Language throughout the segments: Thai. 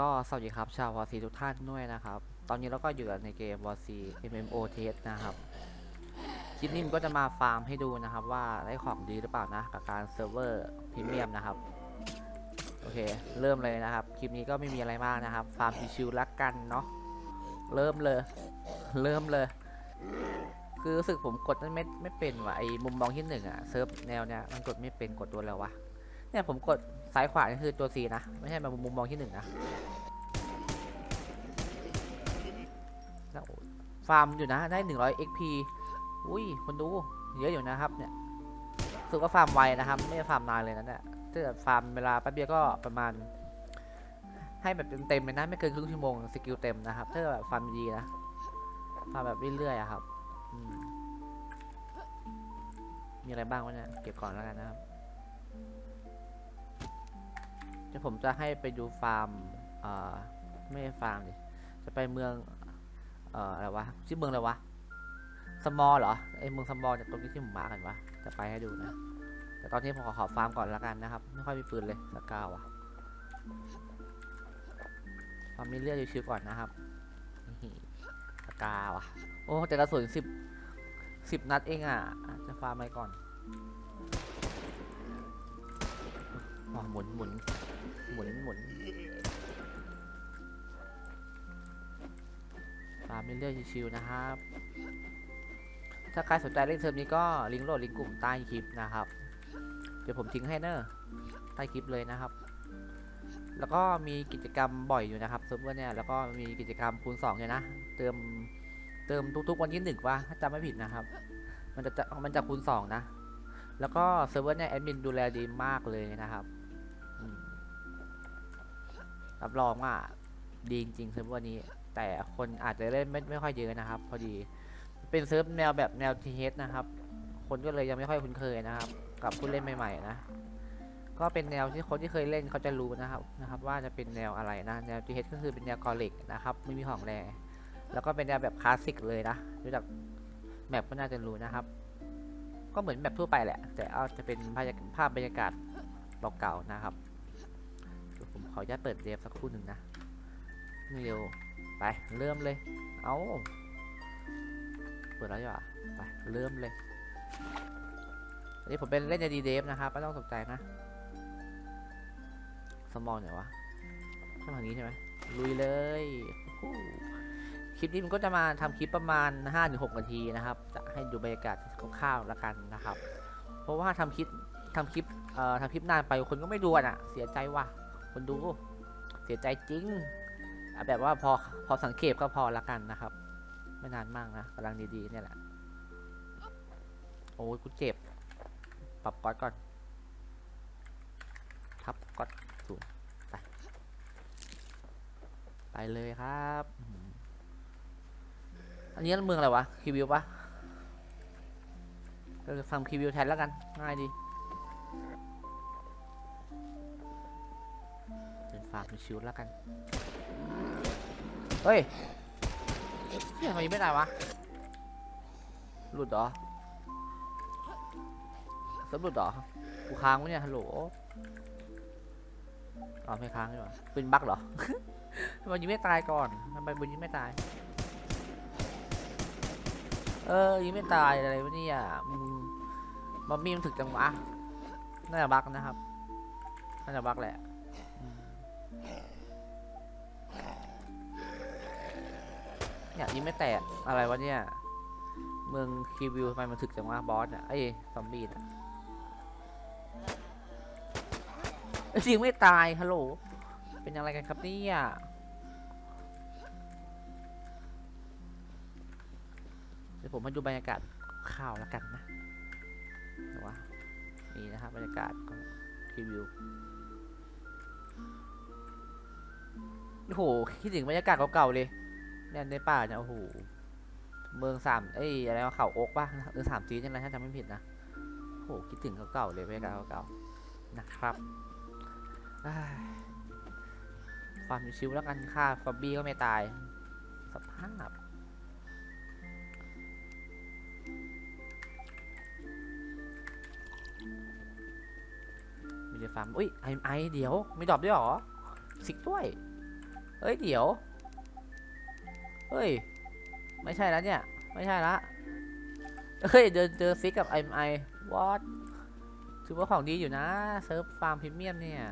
ก็สวัสดีครับชาววอซีทุกท่านด้วยนะครับ ตอนนี้เราก็อยู่ในเกมวอซี MMO Test นะครับ คลิปนี้มันก็จะมาฟาร์มให้ดูนะครับว่าได้ของดีหรือเปล่านะกับการเซิร์ฟเวอร์พรีเมียมนะครับ โอเค เริ่มเลยนะครับ คลิปนี้ก็ไม่มีอะไรมากนะครับ ฟาร์มชิวๆละกันเนาะ เริ่มเลย เริ่มเลย คือรู้สึกผมกดไม่ไม่ไม่เป็นว่ะไอ้มุมมองที่หนึ่งอะเซิร์ฟแนวเนี้ยมันกดไม่เป็นกดตัวแล้ววะ เนี่ยผมกด ซ้ายขวานี่คือตัว C นะ ไม่ใช่แบบมุมมองที่หนึ่งนะแล้วฟาร์มอยู่นะได้ 100 XP อุ้ยคนดูเยอะอยู่นะครับเนี่ยสึกว่าฟาร์มไวนะครับ ไม่ได้ฟาร์มนานเลยนะเนี่ยถ้าเกิดฟาร์มเวลาแป๊บเดียวก็ประมาณ ให้แบบเต็มๆเลยนะไม่เกินครึ่งชั่วโมงสกิลเต็มนะครับถ้าแบบฟาร์มดีนะฟาร์มแบบเรื่อยๆอะครับมีอะไรบ้างวะเนี่ยเก็บก่อนแล้วกันนะครับ เดี๋ยวผมจะให้ไปดูฟาร์มเอ่อไม่ใช่ฟาร์มดิจะไปเมืองเอ่ออะไรวะชื่อเมืองอะไรวะสมอลเหรอไอเมืองสมอลจากตรงนี้ที่ผมมากันวะจะไปให้ดูนะ แต่ตอนนี้ผมขอขอฟาร์มก่อนแล้วกันนะครับ ไม่ค่อยมีปืนเลยสกาวอะฟาร์มมีเลือดชิวๆก่อนนะครับสกาวอะโอ้แต่กระสุนสิบสิบนัดเองอะจะฟาร์มไปก่อนอ๋อหมุนหมุน หมุนหมุนฟามเรื่อยๆชิวๆนะครับ ถ้าใครสนใจเล่นเทอมนี้ก็ลิงก์โหลดลิงก์กลุ่มใต้คลิปนะครับ เดี๋ยวผมทิ้งให้เนอะใต้คลิปเลยนะครับ แล้วก็มีกิจกรรมบ่อยอยู่นะครับเซิร์ฟเวอร์เนี่ยแล้วก็มีกิจกรรมคูณ2เนี่ยนะ เติมเติมทุกๆวันที่หนึ่งว่าถ้าจำไม่ผิดนะครับ มันจะมันจะคูณ2นะ แล้วก็เซิร์ฟเวอร์เนี่ยแอดมินดูแลดีมากเลยนะครับ รับรองว่าดีจริงๆเซิร์ฟเวอร์นี้ แต่คนอาจจะเล่นไม่ไม่ค่อยเยอะนะครับ พอดีเป็นเซิร์ฟแนวแบบแนวทีเนะครับ คนก็เลยยังไม่ค่อยคุ้นเคยนะครับ กับผู้เล่นใหม่ๆนะก็เป็นแนวที่คนที่เคยเล่นเขาจะรู้นะครับนะครับ ว่าจะเป็นแนวอะไรนะแนวทีเก็คือเป็นแนวกอลิกนะครับไม่มีของแรงแล้วก็เป็นแนวแบบคลาสสิกเลยนะรู้จักแมปก็น่าจะรู้นะครับ ก็เหมือนแบบทั่วไปแหละ แต่เอาจะเป็นภาพบรรยากาศเก่าๆนะครับ ขออนุญาตเปิดเดฟสักครู่หนึ่งนะเร็วไปเริ่มเลย เอาเปิดแล้วดีกว่าไปเริ่มเลยอันนี้ผมเป็นเล่นในดีเดฟนะครับไม่ต้องสนใจนะสมองไหนวะข้างหลังนี้ใช่ไหมลุยเลยคลิปนี้มันก็จะมาทำคลิปประมาณ 5-6นาทีนะครับ จะให้ดูบรรยากาศคร่าวๆแล้วกันนะครับ เพราะว่าทำคลิปทำคลิปเอ่อทำคลิปนานไปคนก็ไม่ดูอะน่ะเสียใจว่ะ คนดูเสียใจจริงอะแบบว่าพอพอสังเกตก็พอละกันนะครับ ไม่นานมากนะกำลังดีๆเนี่ยแหละ โอ้ยกูเจ็บ ปรับก๊อตก่อนทับก๊อตสูงไป ไปเลยครับ อันนี้เมืองอะไรวะ คิวิวปะก็ฟังคิวิวแทนแล้วกัน ง่ายดี ฟาร์มชิวแล้วกัน เฮ้ยเฮียทำไมยังไม่ได้วะ หลุดเหรอเซิร์ฟหลุดเหรอ กูค้างวะเนี่ย ฮัลโหลอ๋อไม่ค้างใช่ปะเป็นบั๊กเหรอ ทำไมยิงไม่ตายก่อนทำไมบุญยิงไม่ตาย เออยิงไม่ตายอะไรวะเนี่ยมึงบอมบี้มันถึกจังวะน่าจะบั๊กนะครับ น่าจะบั๊กแหละ เนี่ยยิงไม่แตกอะไรวะเนี่ย เมืองคีวิวทำไมมันถึกจังวะบอสอะไอ้ซอมบี้อะเอ้ยยิงไม่ตายฮัลโหลเป็นอะไรกันครับเนี่ยเดี๋ยวผมมาดูบรรยากาศข่าวแล้วกันนะเดี๋ยวว่านี่นะครับบรรยากาศของคีวิว โอ้โหคิดถึงบรรยากาศเก่าๆเลยเนี่ยในป่าเนี่ยโอ้โหเมืองสามเอ้ยอะไรวะเขาโอ๊กป่ะหรือสามจีนอะไรถ้าจำไม่ผิดนะโอ้โหคิดถึงเก่าๆเลยบรรยากาศเก่าๆนะครับอ้ามชิวๆแล้วกันค่าฟอบบี้ก็ไม่ตาย สภาพมีเดฟาร์มอุ้ยไอไอเดี๋ยว มีดรอปด้วยหรอ สิกด้วย เฮ้ยเดี๋ยว เฮ้ย ไม่ใช่แล้วเนี่ย ไม่ใช่ละเฮ้ยเดินเจอซิกกับไอไอวอตถือว่าของดีอยู่นะเซิร์ฟฟาร์มพรีเมียมเนี่ย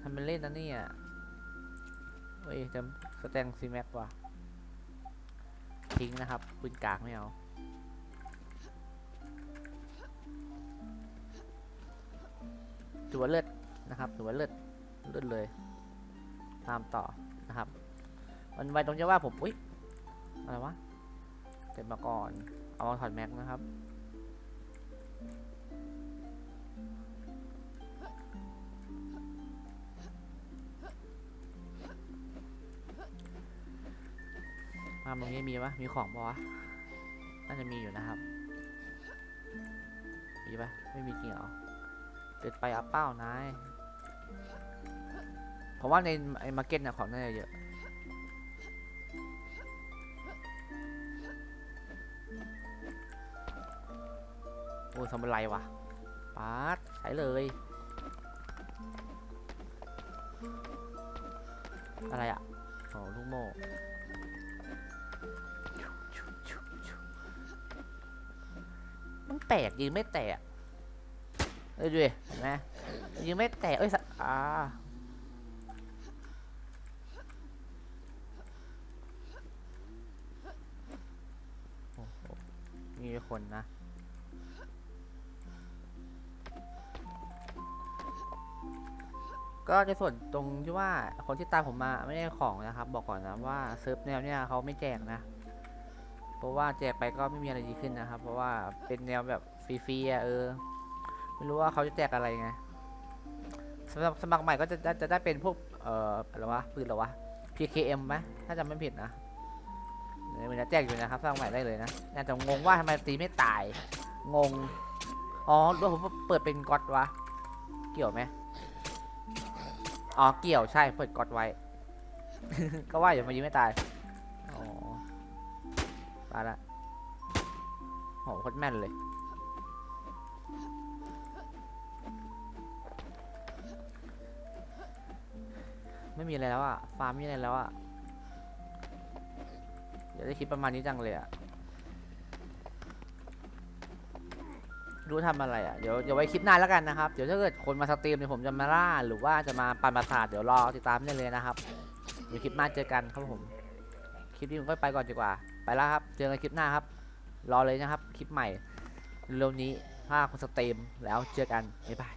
ทำเป็นเล่นนะเนี่ยเฮ้ยจำสแตงซีแม็กว่ะทิ้งนะครับปืนกากไม่เอาถือว่าเลือดนะครับถือว่าเลือดเลือดเลย ตามต่อ นะครับ มันไวตรงที่ว่าผมอุ๊ยอะไรวะเก็บมาก่อน เอามาถอดแม็กนะครับมาตรงนี้มีปะมีของปะวะ น่าจะมีอยู่นะครับ มีปะไม่มีจริงเหรอเกิดไปอัพเป้านาย ผมว่าในไอ้มาร์เก็ตเนี่ยของน่าจะเยอะโอ้ทำอะไรวะปาดใช้เลย อะไรอะโอ้ลูกโม่มันแตกยิงไม่แตกเอ้ยดูดิเห็นไหมยิงไม่แตกเอ้ยสะอ่าโอ้โห มีคนนะ ก็ในส่วนตรงที่ว่าคนที่ตามผมมาไม่ได้ของนะครับ บอกก่อนนะว่าเซิร์ฟแนวเนี่ยเขาไม่แจกนะ เพราะว่าแจกไปก็ไม่มีอะไรดีขึ้นนะครับ เพราะว่าเป็นแนวแบบฟรีๆอะเออ ไม่รู้ว่าเขาจะแจกอะไรไงสำหรับสมัครใหม่ก็จะจะจะได้เป็นพวก เอ่ออะไรวะปืนหรอวะ PKM ไหมถ้าจำไม่ผิดนะ เดี๋ยวมันจะแจกอยู่นะครับสมัครใหม่ได้เลยนะน่าจะงงว่าทำไมตีไม่ตาย งง อ๋อด้วผมเปิดเป็นก๊อตวะ เกี่ยวไหมอ๋อ เกี่ยวใช่ เปิดก๊อตไว้ ก็ว่าอย่ามายิงไม่ตาย อ๋อตายละโหโคตรแม่นเลยไม่มีอะไรแล้วอะฟาร์มไม่มีอะไรแล้วอะากได้คลิปประมาณนี้จังเลยอะรู้ทำอะไรอะเดี๋ยวเดี๋ยวไว้คลิปหน้าแล้วกันนะครับ เดี๋ยวถ้าเกิดคนมาสตรีมเนี่ยผมจะมาล่า หรือว่าจะมาปันประสาทเดี๋ยวรอติดตามได้เลยนะครับเดี๋ยวคลิปหน้าเจอกันครับผม คลิปนี้ผมก็ไปก่อนดีกว่า ไปแล้วครับ เจอกันคลิปหน้าครับ รอเลยนะครับ คลิปใหม่เร็วนี้ถ้าคนสตรีมแล้วเจอกันบ๊ายบาย